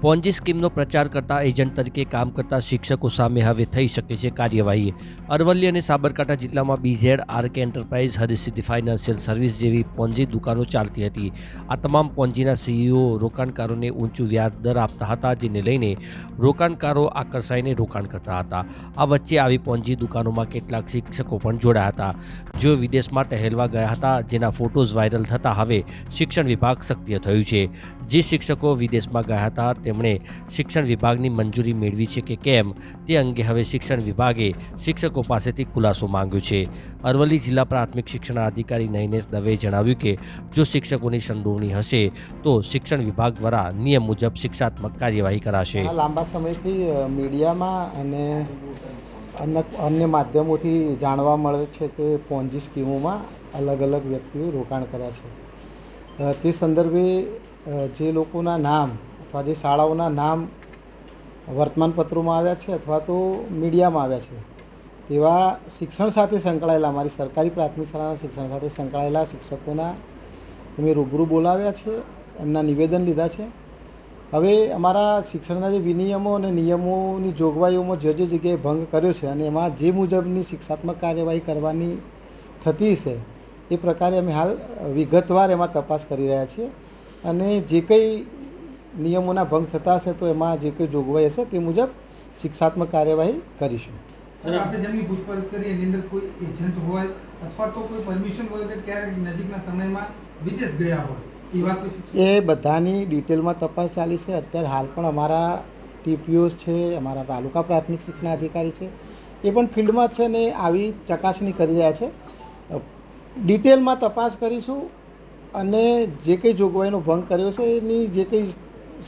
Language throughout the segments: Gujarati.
પોન્જી સ્કીમનો પ્રચાર કરતા એજન્ટ તરીકે કામ કરતા શિક્ષકો સામે હવે થઈ શકે છે કાર્યવાહી. અરવલ્લી અને સાબરકાંઠા જિલ્લામાં B Z R K enterprise Harisiddhi financial service જેવી પોન્જી દુકાનો ચાલતી હતી. આ તમામ પોન્જીના સીઈઓ રોકાણકારોને ઊંચું વ્યાજ દર આપતા હતા, જેને લઈને રોકાણકારો આકર્ષાઈને રોકાણ કરતા હતા. આ વચ્ચે આવી પોન્જી દુકાનોમાં કેટલાક શિક્ષકો પણ જોડાયા હતા. જેઓ વિદેશમાં ટહેલવા ગયા હતા, જેના ફોટોઝ વાયરલ થતા હવે શિક્ષણ વિભાગ સક્રિય થયું છે. જે શિક્ષકો વિદેશમાં ગયા હતા, તેમણે શિક્ષણ વિભાગની મંજૂરી મેળવી છે કે કેમ? તે અંગે હવે શિક્ષણ વિભાગે શિક્ષકો પાસેથી ખુલાસો માંગ્યો છે. અરવલ્લી જિલ્લા પ્રાથમિક શિક્ષણ અધિકારી નયનેશ દવેએ જણાવ્યું કે, જો શિક્ષકોની સંડોવણી હશે, તો શિક્ષણ વિભાગ દ્વારા નિયમ મુજબ શિક્ષાત્મક કાર્યવાહી કરાશે. લાંબા સમયથી મીડિયામાં અને અન્ય અન્ય માધ્યમોથી જાણવા મળે છે કે પોન્જી સ્કીમોમાં અલગ અલગ વ્યક્તિઓ રોકાણ કર્યા છે. તે સંદર્ભે જે લોકોના નામ અથવા જે શાળાઓના નામ વર્તમાનપત્રોમાં આવ્યા છે અથવા તો મીડિયામાં આવ્યા છે, તેવા શિક્ષણ સાથે સંકળાયેલા અમારી સરકારી પ્રાથમિક શાળાના શિક્ષણ સાથે સંકળાયેલા શિક્ષકોના અમે રૂબરૂ બોલાવ્યા છે, એમના નિવેદન લીધા છે. હવે અમારા શિક્ષણના જે વિનિયમો અને નિયમોની જોગવાઈઓમાં જે જે જગ્યાએ ભંગ કર્યો છે અને એમાં જે મુજબની શિક્ષાત્મક કાર્યવાહી કરવાની થતી છે, એ પ્રકારે અમે હાલ વિગતવાર એમાં તપાસ કરી રહ્યા છીએ. અને જે કંઈ નિયમોના ભંગ થતા હશે તો એમાં જે કંઈ જોગવાઈ હશે તે મુજબ શિક્ષાત્મક કાર્યવાહી કરીશું. આપણે જેમની પૂછપરછ કરી એની અંદર કોઈ એજન્ટ હોય અથવા તો કોઈ પરમિશન હોય કે ક્યારેક નજીકના સમયમાં વિદેશ ગયા હોય એવા કોઈ શિક્ષક એ બધાની ડિટેલમાં તપાસ ચાલી છે. અત્યારે હાલ પણ અમારા ટીપીઓસ છે અમારા તાલુકા પ્રાથમિક શિક્ષણ અધિકારી છે. એ પણ ફિલ્ડમાં છે ને આવી ચકાસણી કરી રહ્યા છે. ડિટેલમાં તપાસ કરીશું. અને જે કંઈ જોગવાઈનો ભંગ કર્યો છે એની જે કંઈ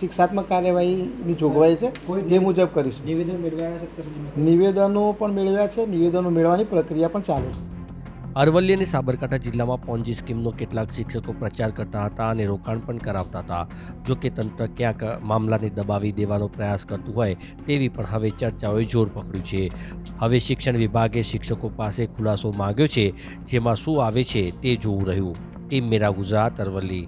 શિક્ષાત્મક કાર્યવાહીની જોગવાઈ છે તે મુજબ કરીશું. નિવેદન મેળવ્યા છે નિવેદનો પણ મેળવ્યા છે નિવેદનો મેળવવાની પ્રક્રિયા પણ ચાલુ છે. અરવલ્લી અને સાબરકાંઠા જિલ્લામાં પોન્જી સ્કીમનો કેટલાક શિક્ષકો પ્રચાર કરતા હતા અને રોકાણ પણ કરાવતા હતા. જો કે તંત્ર ક્યાંક મામલાને દબાવી દેવાનો પ્રયાસ કરતું હોય તેવી પણ હવે ચર્ચાઓએ જોર પકડ્યું છે. હવે શિક્ષણ વિભાગે શિક્ષકો પાસે ખુલાસો માંગ્યો છે જેમાં શું આવે છે તે જોવું રહ્યું. ટીમ મેરા ગુજરાત અરવલ્લી